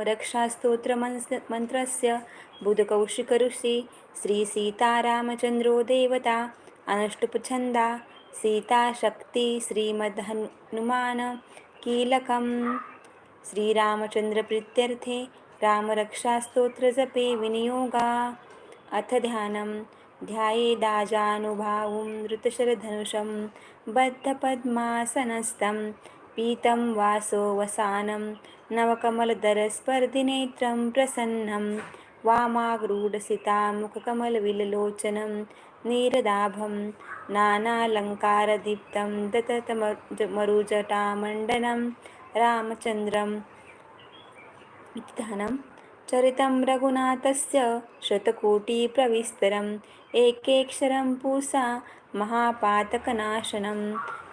रामरक्षास्तोत्रमन्त्रस्य बुधकौशिकऋषि श्रीसीतारामचन्द्रो देवता अनुष्टुप्छन्दा सीताशक्ति श्रीमद्हनुमान् कीलकं श्रीरामचन्द्रप्रीत्यर्थे रामरक्षास्तोत्रजपे विनियोगा। अथ ध्यानं ध्यायेदाजानुभावं ऋतशरधनुषं बद्धपद्मासनस्थं पीतं वासो वसानं नवकमलदरस्पर्धिनेत्रं प्रसन्नं वामागरूढसितामुखकमलविललोचनं नीरदाभं नानालङ्कारदीप्तं दततमरुजटामण्डनं रामचन्द्रम् इति चरितं रघुनाथस्य शतकोटिप्रविस्तरम् एकेक्षरं पूसा महापातकनाशनं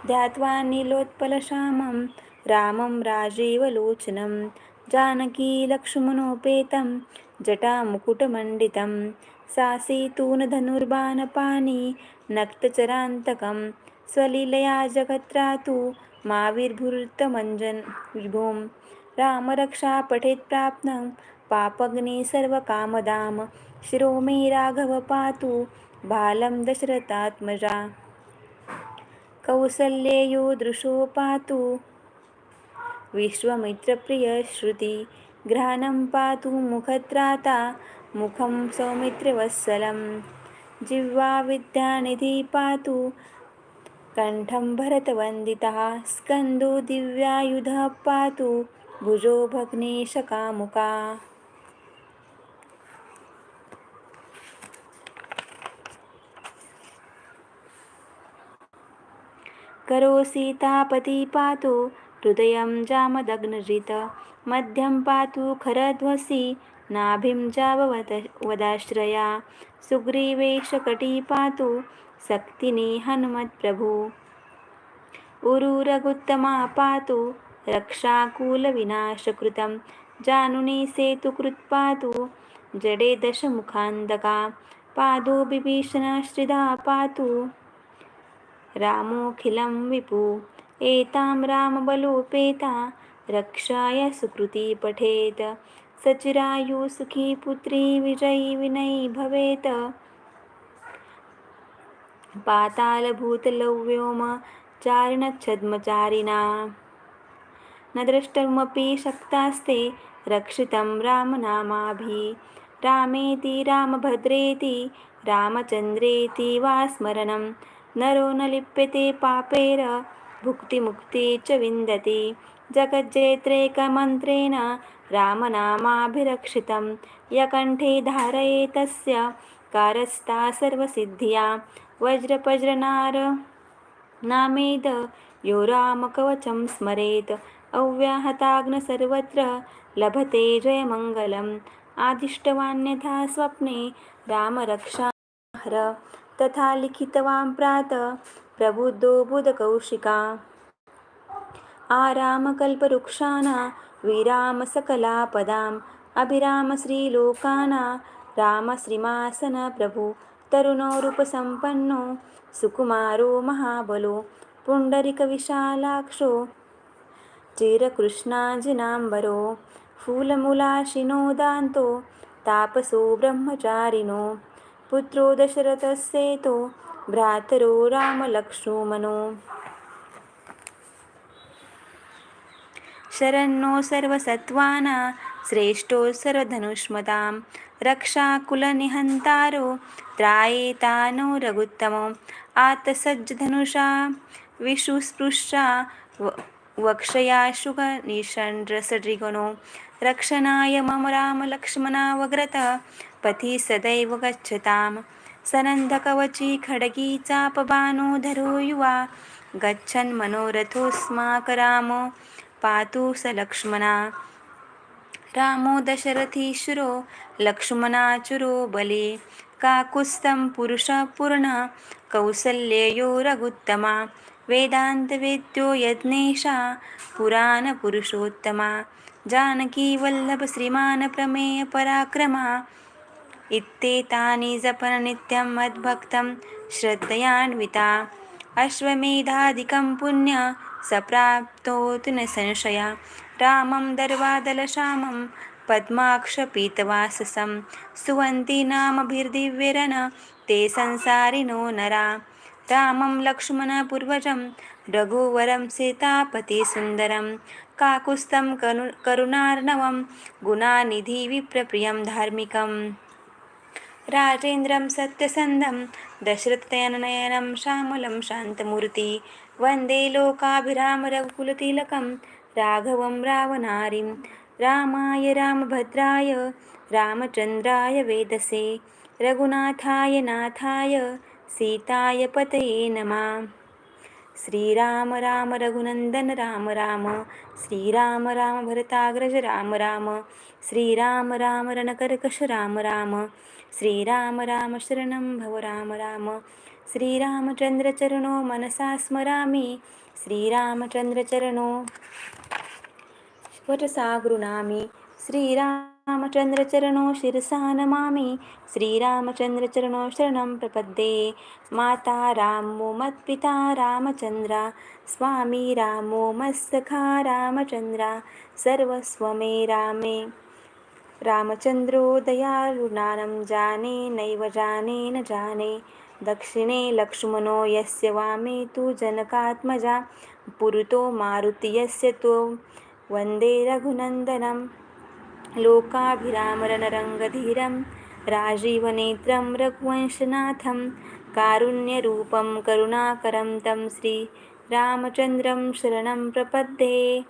ध्यात्वा नीलोत्पलश्यामं रामं राजीवलोचनं जानकीलक्ष्मणोपेतं जटामुकुटमण्डितं सासीतूनधनुर्बाणपाणि नक्तचरान्तकं स्वलीलया जगत्रातु माविर्भूर्तमञ्जन् विभुं रामरक्षा पठेत् प्राप्नं पापग्ने सर्वकामदाम शिरो मे राघव पातु बालं दशरथात्मजा। कौसल्येयो दृशो पातु। विश्वमित्रप्रियश्रुति घ्राणं पातु मुखत्राता मुखं सौमित्रवत्सलं जिह्वा विद्यानिधि पातु कण्ठं भरतवन्दितः स्कन्दो दिव्यायुधः पातु भुजो भग्नेशकामुका। करो सीतापति पातु हृदयं जामदग्नजित मध्यं पातु खरध्वसि नाभिं जाववद वदाश्रया सुग्रीवेशकटी पातु सक्तिनी हनुमत्प्रभु उरुरगुत्तमा पातु रक्षाकूलविनाशकृतं जानुनी सेतुकृत्पातु जडे दशमुखान्दका पादो बिभीषणश्रिदा पातु। रामोऽखिलं विपु एतां रामबलोपेता रक्षाय सुकृती पठेत् सचिरायु सुखी पुत्री विजयी विनयी भवेत्। पातालभूतलव्योम चारिणच्छद्मचारिणा। न द्रष्टुमपि शक्तास्ते रक्षितं रामनामाभिः रामेति रामभद्रेति रामचन्द्रेति वा स्मरणं नरो न लिप्यते पापेर भुक्तिमुक्ति च विन्दति। जगज्जेत्रेकमन्त्रेण रामनामाभिरक्षितं। यकण्ठे धारये तस्य कारस्ता सर्वसिद्धिया। वज्रपज्रनार नामेद यो रामकवचं स्मरेत्। अव्याहताग्न सर्वत्र लभते जयमङ्गलम्। आदिष्टवान्यथा स्वप्ने रामरक्षाहर तथा लिखितवान् प्रात प्रबुद्धो बुधकौशिका। आरामकल्पवृक्षाणा विरामसकलापदाम् अभिरामश्रीलोकाना रामश्रीमासनप्रभु तरुणो रूपसम्पन्नो सुकुमारो महाबलो पुण्डरिकविशालाक्षो चिरकृष्णाजिनाम्बरो फूलमूलाशिनो दान्तो तापसो ब्रह्मचारिणो पुत्रो दशरथस्येतो भ्रातरो रामलक्ष्मणो। शरण्यो सर्वसत्त्वाना श्रेष्ठो सर्वधनुष्मतां रक्षाकुलनिहन्तारो त्रायेतानो रघुत्तमो आतसज्जधनुषा विशुस्पृशा वक्षया शुकनिषण्ड्रसृगुणो रक्षणाय मम रामलक्ष्मणावग्रत पथि सदैव गच्छतां सनन्दकवची खड्गी चापबाणो धरो युवा गच्छन् मनोरथोऽस्माकरामो पातु स लक्ष्मणा। रामो दशरथीशुरो लक्ष्मणाचुरो बले। काकुत्स्थं पुरुषपूर्ण कौसल्ययो रघुत्तमा। वेदान्तवेद्यो यज्ञेशा पुराणपुरुषोत्तमा जानकी वल्लभ श्रीमान प्रमेय पराक्रमा इत्येतानि जपन नित्यं मद्भक्तं श्रद्धयान्विता अश्वमेधादिकं पुण्य सप्राप्तोऽतु न संशया रामं दर्वादलश्यामं पद्माक्षपीतवाससं सुवन्ति नामभिर्दिव्यरन ते संसारिनो नरा। रामं लक्ष्मणपूर्वजं रघुवरं सीतापतिसुन्दरं काकुस्तं कनु करुणार्णवं गुणानिधिविप्रप्रियं धार्मिकम् राजेन्द्रं सत्यसन्धं दशरथनयनं श्यामलं शान्तमूर्ति वन्दे लोकाभिरामरघुकुलतिलकं राघवं रावणारिं रामाय रामभद्राय रामचन्द्राय वेदसे रघुनाथाय नाथाय सीताय पतये नमः। श्रीराम राम रघुनंदन राम राम। श्रीराम राम भरताग्रज राम राम। श्रीराम राम रणकर्कश राम राम। श्रीराम राम शरणं भव राम राम। श्रीरामचन्द्रचरणो मनसा स्मरामि। श्रीरामचन्द्रचरणो वचसा गृणामि रामचन्द्रचरणो शिरसा नमामि श्रीरामचन्द्रचरणो शरणं प्रपद्ये। माता रामो मत्पिता रामचन्द्रा स्वामी रामो मत्सखा रामचन्द्रा सर्वस्वमे रामे। रामचन्द्रो दयालुनानं जाने नैव जाने न जाने। दक्षिणे लक्ष्मणो यस्य वामे तु जनकात्मजा पुरुतो मारुति यस्य तु। वन्दे रघुनन्दनं लोकाभिरामरणरङ्गधीरं राजीवनेत्रं रघुवंशनाथं कारुण्यरूपं करुणाकरं तं श्रीरामचन्द्रं शरणं प्रपद्ये।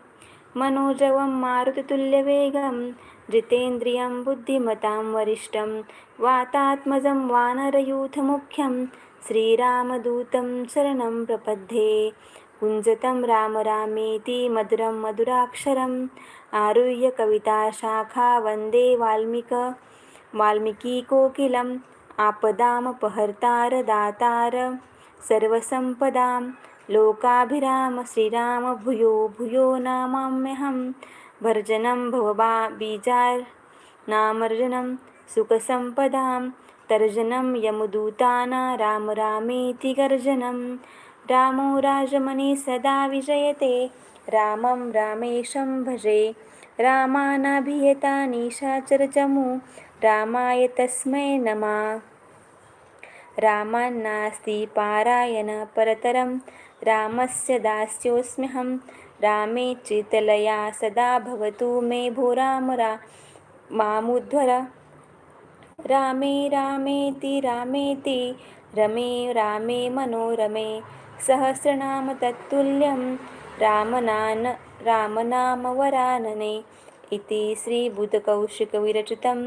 मनोजवं मारुतितुल्यवेगं जितेन्द्रियं बुद्धिमतां वरिष्ठं वातात्मजं वानरयूथमुख्यं श्रीरामदूतं शरणं प्रपद्ये। कुञ्जतं राम रामेति मधुरं मधुराक्षरम् आरुह्य कविताशाखा वन्दे वाल्मीक। वाल्मीकिकोकिलम् आपदामपहर्तार दातार। सर्वसम्पदां लोकाभिराम श्रीराम भूयो भूयो नामाम्यहं भर्जनं भवबा बीजार्नामर्जनं सुखसम्पदां तर्जनं यमदूताना राम रामेति गर्जनं रामो राजमणि सदा विजयते। रामं रामेशं भजे। रामानाभियता निशाचरचमु रामाय तस्मै नमः। रामान्नास्ति पारायण परतरं। रामस्य दास्योऽस्म्यहं। रामे चितलया सदा भवतु मे भो राम रा मामुध्वर रामे रामेति रामेति रमे रामे। मनोरमे सहस्रनाम तत्तुल्यं रामनान रामनामवरानने इति श्रीबुधकौशिकविरचितं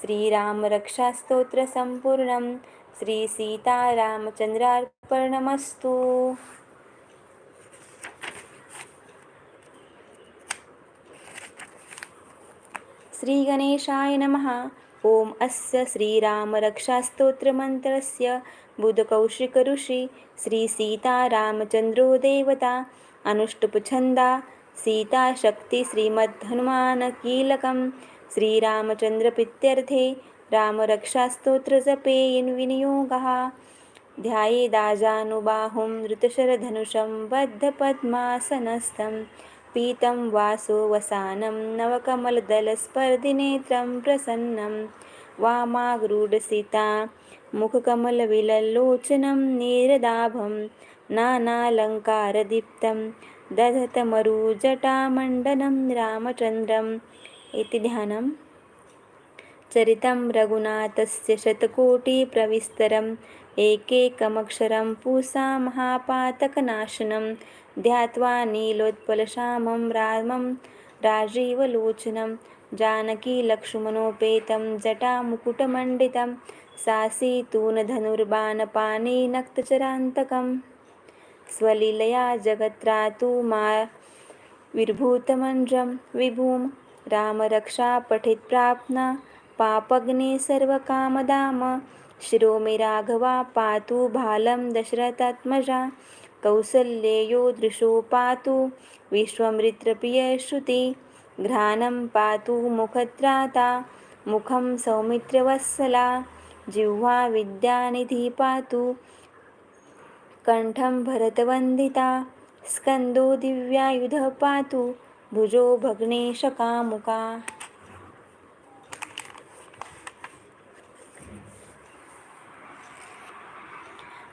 श्रीरामरक्षास्तोत्रसम्पूर्णं श्रीसीतारामचन्द्रार्पणमस्तु। श्रीगणेशाय नमः। ॐ अस्य श्रीरामरक्षास्तोत्रमन्त्रस्य बुधकौशिकऋषि श्रीसीतारामचन्द्रो देवता अनुष्टुप्छन्दा। सीताशक्ति श्रीमद्धनुमानकीलकं श्रीरामचन्द्रप्रत्यर्थे रामरक्षास्तोत्रसपेयन् विनियोगः ध्यायेदाजानुबाहुं ऋतशरधनुषं बद्धपद्मासनस्थं। पीतं वासो वसानं नवकमलदलस्पर्धिनेत्रं प्रसन्नं। वामागरूढसीता मुखकमलविलल्लोचनं नीरदाभं नानालङ्कारदीप्तं दधतमरुजटामण्डनं रामचन्द्रम् इति ध्यानं। चरितं रघुनाथस्य शतकोटिप्रविस्तरम् एकैकमक्षरं पूसा महापातकनाशनं ध्यात्वा नीलोत्पलशामं रामं राजीवलोचनं जानकीलक्ष्मणोपेतं जटामुकुटमण्डितं सासीतूनधनुर्बाणपाणिनक्तचरान्तकम् स्वलीलया जगत्रातु मा विर्भूतमञ्जं विभुं रामरक्षा पठित्प्राप्ना पापग्ने सर्वकामदाम। शिरो मे राघवा पातु भालं दशरथात्मजा। कौसल्येयो दृशो पातु विश्वमृत्रप्रियश्रुति घ्राणं पातु मुखत्राता। मुखं सौमित्रवत्सला। जिह्वा विद्यानिधि पातु। कंठं भरतवन्दिता स्कन्दो दिव्यायुधः पातु भुजो भग्नेशकामुका।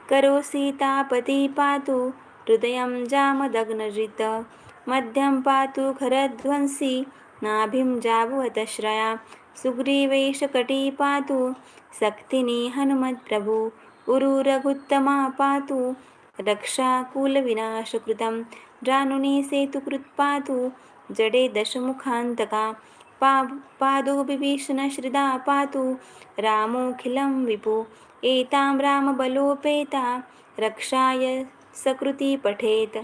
करो सीतापति पातु हृदयं जामदग्नजित मध्यं पातु खरध्वंसी नाभिं जाभवतश्रया सुग्रीवेशकटी पातु शक्तिनी हनुमत्प्रभु। उरुरघुत्तमा पातु रक्षाकुलविनाशकृतं जानुनी सेतुकृत् पातु जडे दशमुखान्तका पा पादो विभीषणश्रिदा पातु रामोऽखिलं विपु एतां रामबलोपेता रक्षाय सकृती पठेत्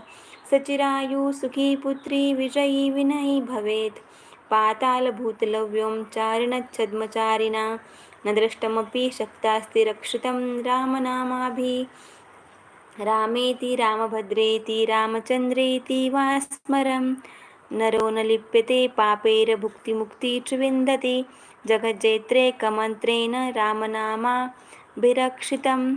सचिरायु सुखी पुत्री विजयी विनयी भवेत् पातालभूतलव्यों चारिणच्छद्मचारिणा न द्रष्टमपि शक्तास्ति रक्षितं रामनामाभिः। रामेति रामभद्रेति रामचन्द्रेति वा स्मरं नरो न लिप्यते पापैरभुक्तिमुक्ति च विन्दति। जगज्जैत्रेकमन्त्रेण रामनामाभिरक्षितं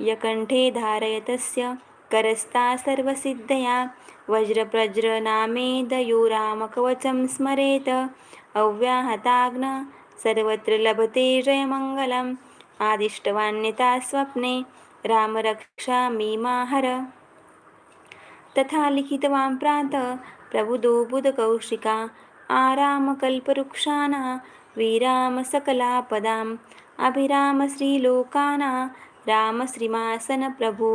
यकण्ठे धारयतस्य करस्ता सर्वसिद्धया। वज्रप्रज्रनामेदयो रामकवचं स्मरेत। अव्याहताग्न सर्वत्र लभते जयमङ्गलम्। आदिष्टवान्यता स्वप्ने रामरक्षामीमाहर तथा लिखितवान् प्रातः प्रबुधो बुधकौशिका आरामकल्पवृक्षाणा विरामसकलापदाम् अभिरामश्रीलोकाना रामश्रीमासनप्रभु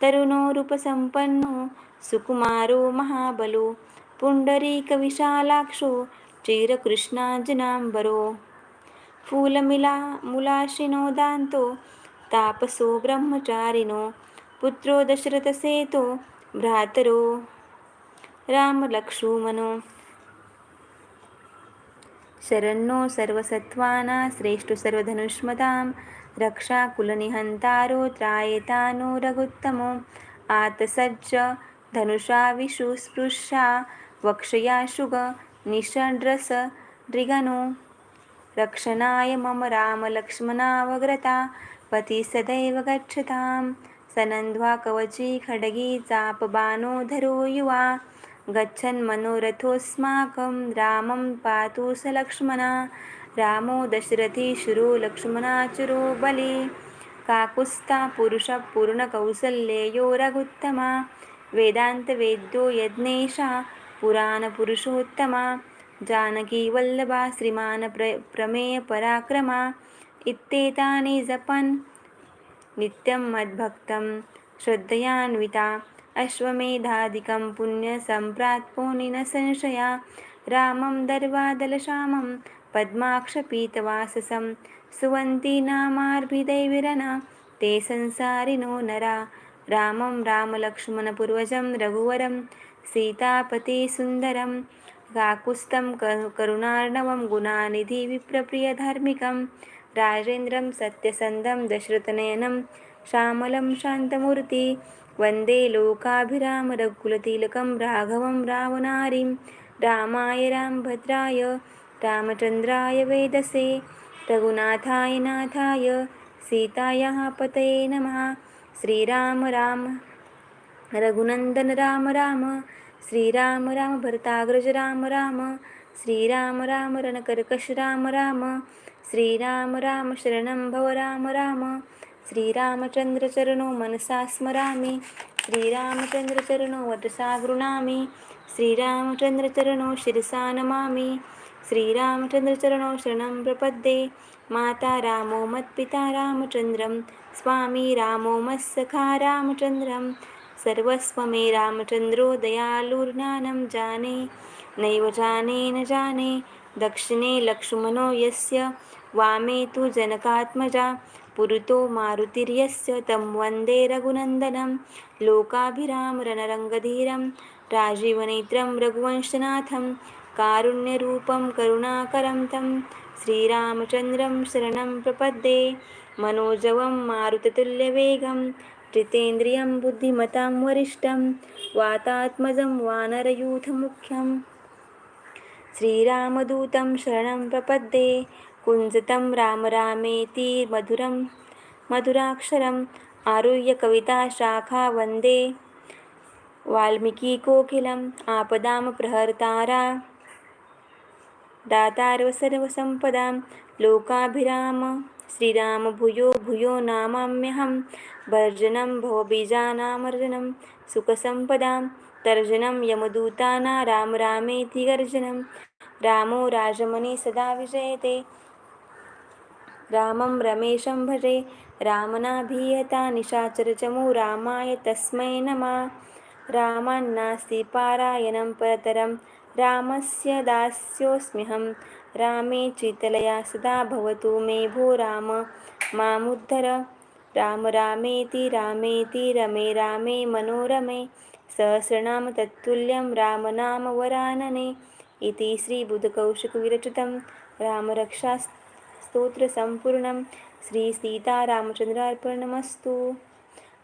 तरुणो रूपसम्पन्नो सुकुमारो महाबलो पुण्डरीकविशालाक्षो चिरकृष्णाजनाम्बरो फूलमिला मुलाशिनो दान्तो तापसो ब्रह्मचारिणो पुत्रो दशरथसेतो भ्रातरो रामलक्ष्मणो शरण्यो सर्वसत्त्वाना श्रेष्ठो सर्वधनुष्मतां रक्षाकुलनिहन्तारो त्रायतानो रघुत्तमो आतसज्ज धनुषा विशुस्पृशा वक्षया शुग निषड्रस नृगनो रक्षणाय मम रामलक्ष्मणावग्रता पती सदैव गच्छतां सनन्ध्वा कवची खड्गी चापबाणो धरो युवा। गच्छन् मनोरथोऽस्माकं रामं पातु स लक्ष्मणा। रामो दशरथीशुरो लक्ष्मणाचुरो बली। काकुस्ता पुरुषपूर्णकौसल्ययो रघुत्तमा। वेदान्तवेद्यो यज्ञेशा। पुराणपुरुषोत्तमा जानकी वल्लभा श्रीमान प्र प्रमेयपराक्रमा इत्येतानि जपन्। नित्यं मद्भक्तं श्रद्धयान्विता अश्वमेधादिकं पुण्यसम्प्राप्नोति न संशया। रामं दर्वादलश्यामं पद्माक्षपीतवाससं सुवन्ती नामार्भिदैविरन ते संसारिणो नरा। रामं रामलक्ष्मणपूर्वजं रघुवरं सीतापतिसुन्दरं काकुस्तं करुणार्णवं गुणानिधि विप्रप्रियधार्मिकं राजेन्द्रं सत्यसन्धं दशरथनयनं श्यामलं शान्तमूर्ति वन्दे लोकाभिरामरघुकुलतिलकं राघवं रावणारिं रामाय रामभद्राय रामचन्द्राय वेदसे रघुनाथाय नाथाय सीतायाः पतये नमः। श्रीराम राम रघुनन्दन राम राम श्रीराम राम भरताग्रज राम राम श्रीराम राम रणकर्कश राम राम श्रीराम राम शरणं भव राम राम श्रीरामचन्द्रचरणो मनसा स्मरामि श्रीरामचन्द्रचरणो वदसा गृणामि श्रीरामचन्द्रचरणो शिरसा नमामि श्रीरामचन्द्रचरणो शरणं प्रपद्ये माता रामो मत्पिता रामचन्द्रं स्वामी रामो मत्सखा रामचन्द्रं सर्वस्व मे रामचन्द्रो दयालुर्ज्ञानं जाने नैव जाने न जाने। दक्षिणे लक्ष्मणो यस्य वामे तु जनकात्मजा। पुरुतो मारुतिर्यस्य तं वन्दे रघुनन्दनं। लोकाभिरामरणरङ्गधीरं राजीवनेत्रं रघुवंशनाथं। कारुण्यरूपं करुणाकरं तं। श्रीरामचन्द्रं शरणं प्रपद्ये मनोजवं मारुततुल्यवेगं जितेन्द्रियं बुद्धिमतां वरिष्ठं वातात्मजं वानरयूथमुख्यं श्रीरामदूतं शरणं प्रपद्ये कुञ्जतं राम रामेति मधुरं मधुराक्षरम् आरुह्य कविताशाखा वन्दे वाल्मीकिकोकिलम् आपदां प्रहर्तारा दातारव सर्वसम्पदां लोकाभिराम श्रीराम भूयो भूयो नामाम्यहं। भर्जनं भवबीजानामर्जनं सुखसम्पदां तर्जनं यमदूताना राम रामेति गर्जनं। रामो राजमणे सदा विजयते। रामं रमेशं भजे। रामनाभीयता निशाचरचमो रामाय तस्मै नमः। रामान्नास्ति पारायणं परतरं। रामस्य दास्योऽस्म्यहं रामे चितलया सदा भवतु मे भो राम। मामुद्धर राम रामेति रामेति रमे रामे मनोरमे। सहस्रनाम तत्तुल्यं रामनाम वरानने। इति श्रीबुधकौशिकविरचितं रामरक्षास्तोत्रसम्पूर्णं श्रीसीतारामचन्द्रार्पणमस्तु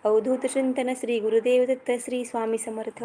अवधूतचिन्तन श्रीगुरुदेवदत्त श्रीस्वामी समर्थ।